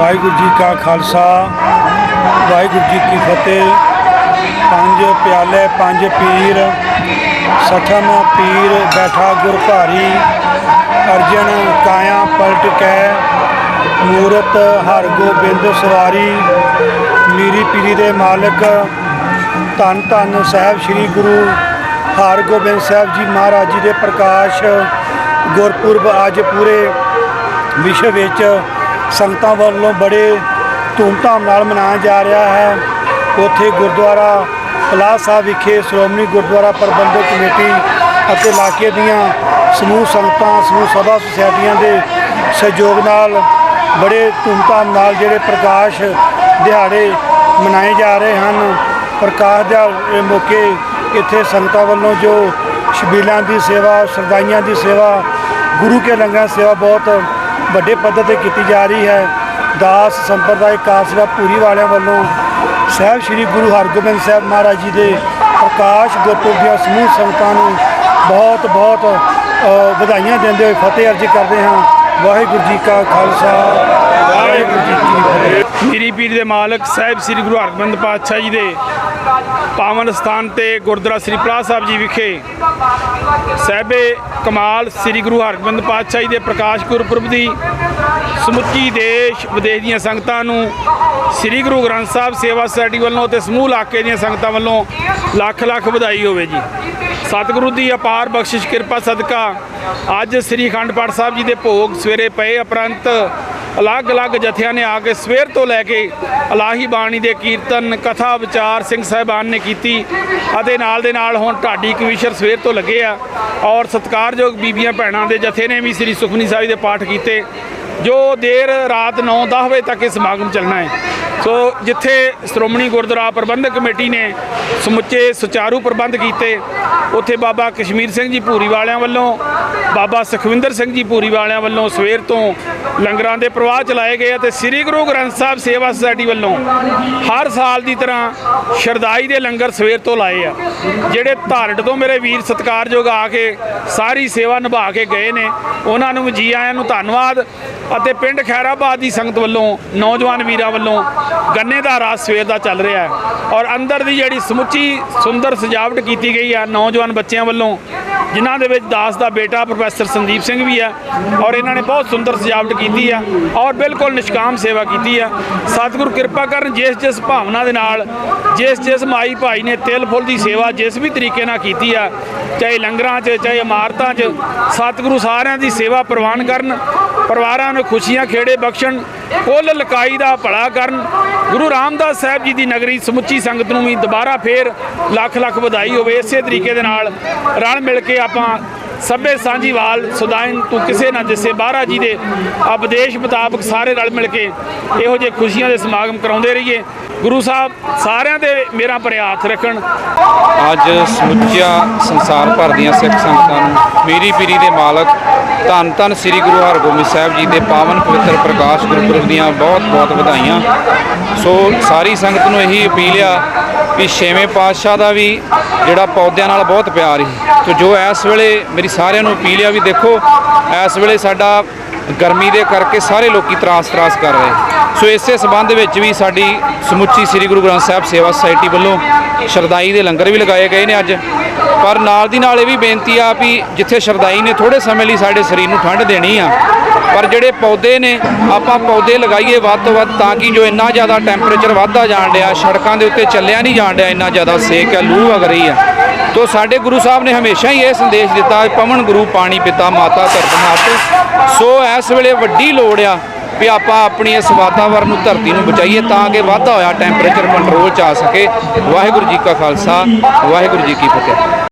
ਵਾਹਿਗੁਰੂ ਜੀ ਕਾ ਖਾਲਸਾ, ਵਾਹਿਗੁਰੂ ਜੀ ਕੀ ਫਤਿਹ। ਪੰਜ ਪਿਆਲੇ, ਪੰਜ ਪੀਰ, ਸਠਮ ਪੀਰ ਬੈਠਾ ਗੁਰ ਭਾਰੀ ਅਰਜਨ ਕਾਇਆ ਪਲਟ ਕੈ, ਮੂਰਤ ਹਰ ਗੋਬਿੰਦ ਸਵਾਰੀ, ਮੀਰੀ ਪੀਰੀ ਦੇ ਮਾਲਕ, ਧੰਨ ਧੰਨ ਸਾਹਿਬ ਸ੍ਰੀ ਗੁਰੂ ਹਰਗੋਬਿੰਦ ਸਾਹਿਬ ਜੀ ਮਹਾਰਾਜ ਜੀ ਦੇ ਪ੍ਰਕਾਸ਼, ਗੁਰਪੁਰਬ ਅੱਜ ਪੂਰੇ ਵਿਸ਼ਵ ਵਿੱਚ ਸੰਗਤਾਂ ਵੱਲੋਂ ਬੜੇ ਧੂਮਧਾਮ ਨਾਲ ਮਨਾਇਆ ਜਾ ਰਿਹਾ ਹੈ। ਉੱਥੇ ਗੁਰਦੁਆਰਾ ਪਲਾਹ ਸਾਹਿਬ ਵਿਖੇ ਸ਼੍ਰੋਮਣੀ ਗੁਰਦੁਆਰਾ ਪ੍ਰਬੰਧਕ ਕਮੇਟੀ ਅਤੇ ਇਲਾਕੇ ਦੀਆਂ ਸਮੂਹ ਸੰਗਤਾਂ, ਸਮੂਹ ਸਭਾ ਸੁਸਾਇਟੀਆਂ ਦੇ ਸਹਿਯੋਗ ਨਾਲ ਬੜੇ ਧੂਮਧਾਮ ਨਾਲ ਜਿਹੜੇ ਪ੍ਰਕਾਸ਼ ਦਿਹਾੜੇ ਮਨਾਏ ਜਾ ਰਹੇ ਹਨ। ਪ੍ਰਕਾਸ਼ ਦੇ ਮੌਕੇ ਇੱਥੇ ਸੰਗਤਾਂ ਵੱਲੋਂ ਜੋ ਸ਼ਬੀਲਾਂ ਦੀ ਸੇਵਾ, ਸਰਦਾਈਆਂ ਦੀ ਸੇਵਾ, ਗੁਰੂ ਕੇ ਲੰਗਰ ਸੇਵਾ ਬਹੁਤ ਵੱਡੇ ਪੱਧਰ ਤੇ ਕੀਤੀ ਜਾ ਰਹੀ ਹੈ। ਦਾਸ ਸੰਪਰਦਾਇ ਕਾਸਰਾ ਪੂਰੀ ਵਾਲਿਆਂ ਵੱਲੋਂ ਸਾਹਿਬ ਸ੍ਰੀ ਗੁਰੂ ਹਰਗੋਬਿੰਦ ਸਾਹਿਬ ਮਹਾਰਾਜ ਜੀ ਦੇ ਪ੍ਰਕਾਸ਼ ਗੁਰਪੁਰਬ ਦੀਆਂ ਸਮੂਹ ਸੰਗਤਾਂ ਨੂੰ ਬਹੁਤ ਬਹੁਤ ਵਧਾਈਆਂ ਦਿੰਦੇ ਹੋਏ ਫਤਿਹ ਅਰਜ਼ ਕਰਦੇ ਹਾਂ। ਵਾਹਿਗੁਰੂ ਜੀ ਕਾ ਖਾਲਸਾ, ਵਾਹਿਗੁਰੂ ਜੀ ਕੀ ਫਤਿਹ। ਮੀਰੀ ਪੀਰ ਦੇ ਮਾਲਕ ਸਾਹਿਬ ਸ੍ਰੀ ਗੁਰੂ ਹਰਗੋਬਿੰਦ ਪਾਤਸ਼ਾਹ ਜੀ ਦੇ ਪਾਵਨ ਸਥਾਨ ਤੇ ਗੁਰਦੁਆਰਾ ਸ੍ਰੀ ਪਲਾਹ ਸਾਹਿਬ ਜੀ ਵਿਖੇ ਸਹਿਬੇ ਕਮਾਲ ਸ੍ਰੀ ਗੁਰੂ ਹਰਗੋਬਿੰਦ ਪਾਤਸ਼ਾਹ ਜੀ ਦੇ ਪ੍ਰਕਾਸ਼ ਗੁਰਪੁਰਬ ਦੀ ਸਮੁੱਚੀ ਦੇਸ਼ ਵਿਦੇਸ਼ ਦੀਆਂ ਸੰਗਤਾਂ ਨੂੰ ਸ੍ਰੀ ਗੁਰੂ ਗ੍ਰੰਥ ਸਾਹਿਬ ਸੇਵਾ ਸੁਸਾਇਟੀ ਵੱਲੋਂ ਤੇ ਸਮੂਹ ਇਲਾਕੇ ਦੀਆਂ ਸੰਗਤਾਂ ਵੱਲੋਂ ਲੱਖ ਲੱਖ ਵਧਾਈ ਹੋਵੇ ਜੀ। ਸਤਿਗੁਰੂ ਦੀ ਅਪਾਰ ਬਖਸ਼ਿਸ਼, ਕਿਰਪਾ, ਸਦਕਾ ਅੱਜ ਸ੍ਰੀ ਅਖੰਡ ਪਾਠ ਸਾਹਿਬ ਜੀ ਦੇ ਭੋਗ ਸਵੇਰੇ ਪਏ, ਉਪਰੰਤ ਅਲੱਗ-ਅਲੱਗ ਜਥਿਆਂ ਨੇ ਆ ਕੇ ਸਵੇਰ ਤੋਂ ਲੈ ਕੇ ਅਲਾਹੀ ਬਾਣੀ ਦੇ ਕੀਰਤਨ, ਕਥਾ, ਵਿਚਾਰ ਸਿੰਘ ਸਾਹਿਬਾਨ ਨੇ ਕੀਤੀ ਅਤੇ ਨਾਲ ਦੇ ਨਾਲ ਹੁਣ ਢਾਡੀ ਕਵੀਸ਼ਰ ਸਵੇਰ ਤੋਂ ਲੱਗੇ ਆ ਔਰ ਸਤਿਕਾਰਯੋਗ ਬੀਬੀਆਂ ਭੈਣਾਂ ਦੇ ਜਥੇ ਨੇ ਵੀ ਸ੍ਰੀ ਸੁਖਨੀ ਸਾਹਿਬ ਦੇ ਪਾਠ ਕੀਤੇ, ਜੋ ਦੇਰ ਰਾਤ 9-10 ਵਜੇ ਤੱਕ ਇਹ ਸਮਾਗਮ ਚੱਲਣਾ ਹੈ। ਸੋ ਜਿੱਥੇ ਸ਼੍ਰੋਮਣੀ ਗੁਰਦੁਆਰਾ ਪ੍ਰਬੰਧਕ ਕਮੇਟੀ ਨੇ ਸਮੁੱਚੇ ਸੁਚਾਰੂ ਪ੍ਰਬੰਧ ਕੀਤੇ, ਉੱਥੇ ਬਾਬਾ ਕਸ਼ਮੀਰ ਸਿੰਘ ਜੀ ਭੂਰੀ ਵਾਲਿਆਂ ਵੱਲੋਂ, ਬਾਬਾ ਸੁਖਵਿੰਦਰ ਸਿੰਘ ਜੀ ਭੂਰੀ ਵਾਲਿਆਂ ਵੱਲੋਂ ਸਵੇਰ ਤੋਂ ਲੰਗਰਾਂ ਦੇ ਪ੍ਰਵਾਹ ਚਲਾਏ ਗਏ ਅਤੇ ਸ੍ਰੀ ਗੁਰੂ ਗ੍ਰੰਥ ਸਾਹਿਬ ਸੇਵਾ ਸੁਸਾਇਟੀ ਵੱਲੋਂ ਹਰ ਸਾਲ ਦੀ ਤਰ੍ਹਾਂ ਸ਼ਰਦਾਈ ਦੇ ਲੰਗਰ ਸਵੇਰ ਤੋਂ ਲਾਏ ਆ, ਜਿਹੜੇ ਧਾਰਡ ਤੋਂ ਮੇਰੇ ਵੀਰ ਸਤਿਕਾਰਯੋਗ ਆ ਕੇ ਸਾਰੀ ਸੇਵਾ ਨਿਭਾ ਕੇ ਗਏ ਨੇ, ਉਹਨਾਂ ਨੂੰ ਜੀ ਆਇਆਂ ਨੂੰ ਧੰਨਵਾਦ ਅਤੇ ਪਿੰਡ ਖੈਰਾਬਾਦ ਦੀ ਸੰਗਤ ਵੱਲੋਂ, ਨੌਜਵਾਨ ਵੀਰਾਂ ਵੱਲੋਂ ਗੰਨੇ ਦਾ ਰਾਸ ਸਵੇਰ ਦਾ ਚੱਲ ਰਿਹਾ ਹੈ। ਔਰ ਅੰਦਰ ਦੀ ਜਿਹੜੀ ਸਮੁੱਚੀ, ਸੁੰਦਰ ਸਜਾਵਟ ਕੀਤੀ ਗਈ ਆ ਨੌਜਵਾਨ ਬੱਚਿਆਂ ਵੱਲੋਂ, ਜਿਨ੍ਹਾਂ ਦੇ ਵਿੱਚ ਦਾਸ ਦਾ ਬੇਟਾ ਪ੍ਰੋਫੈਸਰ ਸੰਦੀਪ ਸਿੰਘ ਵੀ ਹੈ ਔਰ ਇਹਨਾਂ ਨੇ ਬਹੁਤ ਸੁੰਦਰ ਸਜਾਵਟ ਕੀਤੀ ਹੈ ਔਰ ਬਿਲਕੁਲ ਨਿਸ਼ਕਾਮ ਸੇਵਾ ਕੀਤੀ ਹੈ। ਸਤਿਗੁਰੂ ਕਿਰਪਾ ਕਰਨ ਜਿਸ ਜਿਸ ਭਾਵਨਾ ਦੇ ਨਾਲ, ਜਿਸ ਜਿਸ ਮਾਈ ਭਾਈ ਨੇ ਤਿਲ ਫੁੱਲ ਦੀ ਸੇਵਾ ਜਿਸ ਵੀ ਤਰੀਕੇ ਨਾਲ ਕੀਤੀ ਆ ਚਾਹੇ ਲੰਗਰਾਂ 'ਚ, ਚਾਹੇ ਇਮਾਰਤਾਂ 'ਚ, ਸਤਿਗੁਰੂ ਸਾਰਿਆਂ ਦੀ ਸੇਵਾ ਪ੍ਰਵਾਨ ਕਰਨ, ਪਰਿਵਾਰਾਂ ਨੂੰ ਖੁਸ਼ੀਆਂ ਖੇੜੇ ਬਖਸ਼ਣ ਕੁੱਲ ਲਕਾਈ ਦਾ ਭਲਾ ਕਰਨ। ਗੁਰੂ ਰਾਮਦਾਸ ਸਾਹਿਬ ਜੀ ਦੀ ਨਗਰੀ ਸਮੁੱਚੀ ਸੰਗਤ ਨੂੰ ਵੀ ਦੁਬਾਰਾ ਫੇਰ ਲੱਖ ਲੱਖ ਵਧਾਈ ਹੋਵੇ। ਇਸੇ ਤਰੀਕੇ ਦੇ ਨਾਲ ਰਲ ਮਿਲ ਕੇ ਆਪਾਂ ਸਭੇ ਸਾਂਝੀਵਾਲ ਸੁਦਾਇਨ ਤੂੰ ਕਿਸੇ ਨਾ ਜਿਸੇ ਬਾਹਰਾ ਜੀ ਦੇ ਉਪਦੇਸ਼ ਮੁਤਾਬਕ ਸਾਰੇ ਰਲ ਮਿਲ ਕੇ ਇਹੋ ਜਿਹੇ ਖੁਸ਼ੀਆਂ ਦੇ ਸਮਾਗਮ ਕਰਾਉਂਦੇ ਰਹੀਏ। ਗੁਰੂ ਸਾਹਿਬ, ਸਾਰਿਆਂ ਦੇ ਮੇਰਾ ਭਰਿਆ ਹੱਥ ਰੱਖਣ। ਅੱਜ ਸਮੁੱਚਾ ਸੰਸਾਰ ਭਰ ਦੀਆਂ ਸਿੱਖ ਸੰਗਤਾਂ ਨੂੰ, ਮੀਰੀ ਪੀਰੀ ਦੇ ਮਾਲਕ ਧੰਨ ਧੰਨ ਸ੍ਰੀ ਗੁਰੂ ਹਰਗੋਬਿੰਦ ਸਾਹਿਬ ਜੀ ਦੇ ਪਾਵਨ ਪਵਿੱਤਰ ਪ੍ਰਕਾਸ਼ ਗੁਰਪੁਰਬ ਦੀਆਂ ਬਹੁਤ ਬਹੁਤ ਵਧਾਈਆਂ। ਸੋ ਸਾਰੀ ਸੰਗਤ ਨੂੰ ਇਹੀ ਅਪੀਲ ਆ ਵੀ ਛੇਵੇਂ ਪਾਤਸ਼ਾਹ ਦਾ ਵੀ ਜਿਹੜਾ ਪੌਦਿਆਂ ਨਾਲ ਬਹੁਤ ਪਿਆਰ ਸੀ। ਤੇ ਜੋ ਇਸ ਵੇਲੇ ਮੇਰੀ ਸਾਰਿਆਂ ਨੂੰ ਅਪੀਲ ਆ ਵੀ ਦੇਖੋ, ਇਸ ਵੇਲੇ ਸਾਡਾ ਗਰਮੀ ਦੇ ਕਰਕੇ ਸਾਰੇ ਲੋਕੀ ਤਰਾਸ ਤਰਾਸ ਕਰ ਰਹੇ। ਸੋ ਇਸੇ ਸਬੰਧ ਵਿੱਚ ਵੀ ਸਾਡੀ ਸਮੁੱਚੀ ਸ੍ਰੀ ਗੁਰੂ ਗ੍ਰੰਥ ਸਾਹਿਬ ਸੇਵਾ ਸੁਸਾਇਟੀ ਵੱਲੋਂ ਸ਼ਰਦਾਈ ਦੇ ਲੰਗਰ ਵੀ ਲਗਾਏ ਗਏ ਨੇ ਅੱਜ। ਪਰ ਨਾਲ ਦੀ ਨਾਲ ਇਹ ਵੀ ਬੇਨਤੀ ਆ ਵੀ ਜਿੱਥੇ ਸ਼ਰਦਾਈ ਨੇ ਥੋੜੇ ਸਮੇਂ ਲਈ ਸਾਡੇ ਸਰੀਰ ਨੂੰ ਠੰਡ ਦੇਣੀ ਆ, ਪਰ ਜਿਹੜੇ ਪੌਦੇ ਨੇ, ਆਪਾਂ ਪੌਦੇ ਲਗਾਈਏ ਵੱਧ ਤੋਂ ਵੱਧ ਤਾਂ ਕਿ ਜੋ ਇੰਨਾ ਜ਼ਿਆਦਾ ਟੈਂਪਰੇਚਰ ਵੱਧਦਾ ਜਾਣ ਡਿਆ, ਸੜਕਾਂ ਦੇ ਉੱਤੇ ਚੱਲਿਆ ਨਹੀਂ ਜਾਣ ਡਿਆ, ਇੰਨਾ ਜ਼ਿਆਦਾ ਸੇਕ ਹੈ ਲੂ ਵਗ ਰਹੀ ਆ। ਤੋ ਸਾਡੇ ਗੁਰੂ ਸਾਹਿਬ ਨੇ ਹਮੇਸ਼ਾ ਹੀ ਇਹ ਸੰਦੇਸ਼ ਦਿੱਤਾ ਪਵਨ ਗੁਰੂ ਪਾਣੀ ਪਿਤਾ ਮਾਤਾ ਧਰਤ ਮਾਤ ਸੋ ਇਸ ਵੇਲੇ ਵੱਡੀ ਲੋੜ ਆ ਵੀ ਆਪਾਂ ਆਪਣੀ ਇਸ ਵਾਤਾਵਰਨ ਨੂੰ ਧਰਤੀ ਨੂੰ ਬਚਾਈਏ ਤਾਂ ਕਿ ਵਾਧਾ ਹੋਇਆ ਟੈਂਪਰੇਚਰ ਕੰਟਰੋਲ ਚ ਆ ਸਕੇ। ਵਾਹਿਗੁਰੂ ਜੀ ਕਾ ਖਾਲਸਾ, ਵਾਹਿਗੁਰੂ ਜੀ ਕੀ ਫਤਿਹ।